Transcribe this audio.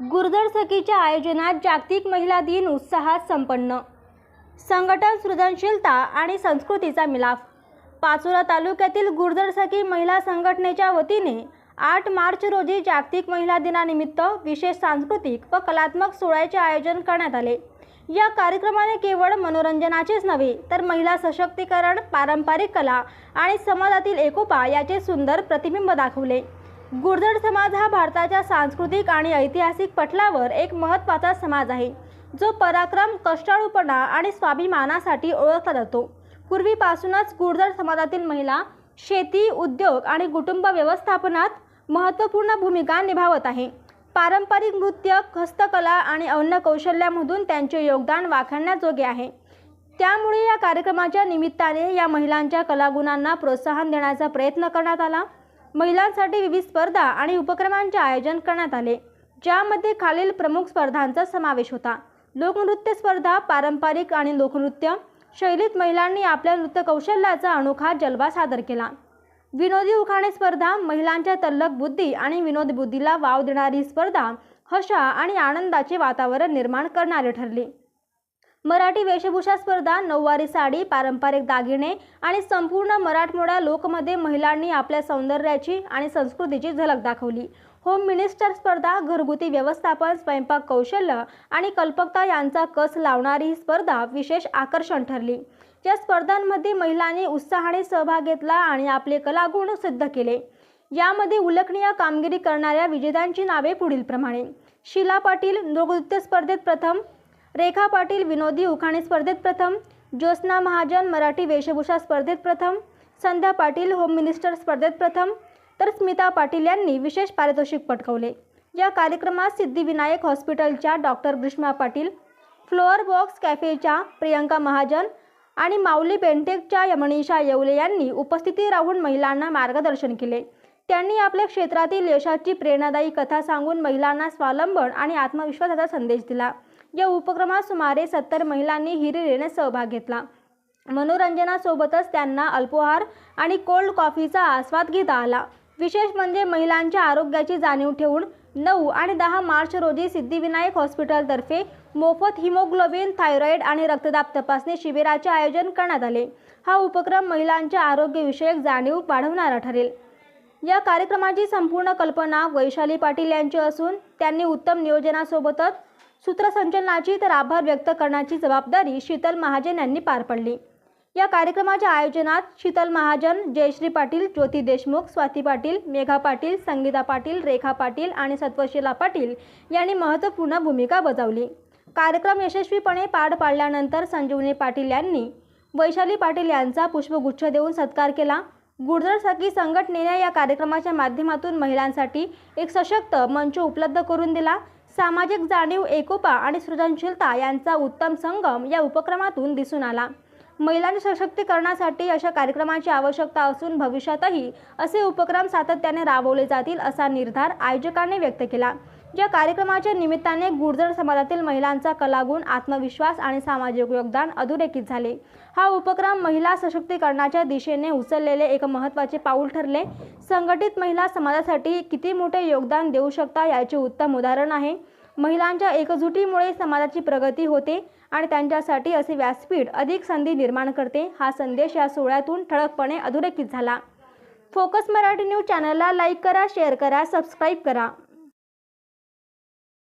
गुर्जर सखीच्या आयोजनात जागतिक महिला दिन उत्साहात संपन्न. संघटन सृजनशीलता आणि संस्कृतीचा मिलाफ. पाचोरा तालुक्यातील गुर्जर सखी महिला संघटनेच्या वतीने आठ मार्च रोजी जागतिक महिला दिनानिमित्त विशेष सांस्कृतिक व कलात्मक सोहळ्याचे आयोजन करण्यात आले. या कार्यक्रमाने केवळ मनोरंजनाचेच नव्हे तर महिला सशक्तीकरण पारंपरिक कला आणि समाजातील एकोपा याचे सुंदर प्रतिबिंब दाखवले. गुर्जर समाज हा भारताच्या सांस्कृतिक आणि ऐतिहासिक पटलावर एक महत्त्वाचा समाज आहे जो पराक्रम कष्टाळूपणा आणि स्वाभिमानासाठी ओळखला जातो. पूर्वीपासूनच गुर्जर समाजातील महिला शेती उद्योग आणि कुटुंब व्यवस्थापनात महत्त्वपूर्ण भूमिका निभावत आहे. पारंपरिक नृत्य हस्तकला आणि अन्न कौशल्यामधून त्यांचे योगदान वाखाणण्याजोगे आहे. त्यामुळे या कार्यक्रमाच्या निमित्ताने या महिलांच्या कलागुणांना प्रोत्साहन देण्याचा प्रयत्न करण्यात आला. महिलांसाठी विविध स्पर्धा आणि उपक्रमांचे आयोजन करण्यात आले ज्यामध्ये खालील प्रमुख स्पर्धांचा समावेश होता. लोकनृत्य स्पर्धा पारंपरिक आणि लोकनृत्य शैलीत महिलांनी आपल्या नृत्यकौशल्याचा अनोखा जलवा सादर केला. विनोदी उखाणे स्पर्धा महिलांच्या तल्लक बुद्धी आणि विनोद बुद्धीला वाव देणारी स्पर्धा हशा आणि आनंदाचे वातावरण निर्माण करणारे ठरली. मराठी वेशभूषा स्पर्धा नऊवारी साडी पारंपरिक दागिने आणि संपूर्ण मराठमोळ्या लोकमध्ये महिलांनी आपल्या सौंदर्याची आणि संस्कृतीची झलक दाखवली. होम मिनिस्टर स्पर्धा घरगुती व्यवस्थापन स्वयंपाक कौशल्य आणि कल्पकता यांचा कस लावणारी ही स्पर्धा विशेष आकर्षण ठरली. या स्पर्धांमध्ये महिलांनी उत्साहाने सहभाग घेतला आणि आपले कलागुण सिद्ध केले. यामध्ये उल्लेखनीय कामगिरी करणाऱ्या विजेत्यांची नावे पुढीलप्रमाणे. शिला पाटील नृत्य स्पर्धेत प्रथम रेखा पाटील विनोदी उखाणे स्पर्धेत प्रथम ज्योत्स्ना महाजन मराठी वेशभूषा स्पर्धेत प्रथम संध्या पाटील होम मिनिस्टर स्पर्धेत प्रथम तर स्मिता पाटील यांनी विशेष पारितोषिक पटकवले. या कार्यक्रमात सिद्धिविनायक हॉस्पिटलच्या doctor Grishma Patil floor box कॅफेच्या Priyanka Mahajan आणि माऊली पेंटेकच्या यमनिषा येवले यांनी उपस्थिती राहून महिलांना मार्गदर्शन केले. त्यांनी आपल्या क्षेत्रातील यशाची प्रेरणादायी कथा सांगून महिलांना स्वावलंबन आणि आत्मविश्वासाचा संदेश दिला. या उपक्रमात सुमारे सत्तर महिलांनी हिरिरीने सहभाग घेतला. मनोरंजनासोबतच त्यांना अल्पोहार आणि कोल्ड कॉफीचा आस्वाद घेता आला. विशेष म्हणजे महिलांच्या आरोग्याची जाणीव ठेवून नऊ आणि दहा मार्च रोजी सिद्धिविनायक हॉस्पिटलतर्फे मोफत हिमोग्लोबिन थायरॉईड आणि रक्तदाब तपासणी शिबिराचे आयोजन करण्यात आले. हा उपक्रम महिलांच्या आरोग्यविषयक जाणीव वाढवणारा ठरेल. या कार्यक्रमाची संपूर्ण कल्पना वैशाली पाटील यांची असून त्यांनी उत्तम नियोजनासोबतच सूत्रसंचलनाची तर आभार व्यक्त करण्याची जबाबदारी शीतल महाजन यांनी पार पडली. या कार्यक्रमाच्या आयोजनात शीतल महाजन जयश्री पाटील ज्योती देशमुख स्वाती पाटील मेघा पाटील संगीता पाटील रेखा पाटील आणि सत्वशिला पाटील यांनी महत्त्वपूर्ण भूमिका बजावली. कार्यक्रम यशस्वीपणे पार पाडल्यानंतर संजीवनी पाटील यांनी वैशाली पाटील यांचा पुष्पगुच्छ देऊन सत्कार केला. गुर्जर सखी संघटनेने या कार्यक्रमाच्या माध्यमातून महिलांसाठी एक सशक्त मंच उपलब्ध करून दिला. सामाजिक जाणीव एकोपा आणि सृजनशीलता यांचा उत्तम संगम या उपक्रमातून दिसून आला. महिलांच्या सशक्तीकरणासाठी अशा कार्यक्रमाची आवश्यकता असून भविष्यातही असे उपक्रम सातत्याने राबवले जातील असा निर्धार आयोजकांनी व्यक्त केला. या कार्यक्रमाच्या निमित्ताने गुर्जर समाजातील महिलांचा कलागुण आत्मविश्वास आणि सामाजिक योगदान अधोरेखित झाले. हा उपक्रम महिला सशक्तीकरणाच्या दिशेने उचललेले एक महत्त्वाचे पाऊल ठरले. संघटित महिला समाजासाठी किती मोठे योगदान देऊ शकता याचे उत्तम उदाहरण आहे. महिलांच्या एकजुटीमुळे समाजाची प्रगती होते आणि त्यांच्यासाठी असे व्यासपीठ अधिक संधी निर्माण करते हा संदेश या सोहळ्यातून ठळकपणे अधोरेखित झाला. फोकस मराठी न्यूज चॅनलला लाईक करा शेअर करा सबस्क्राईब करा.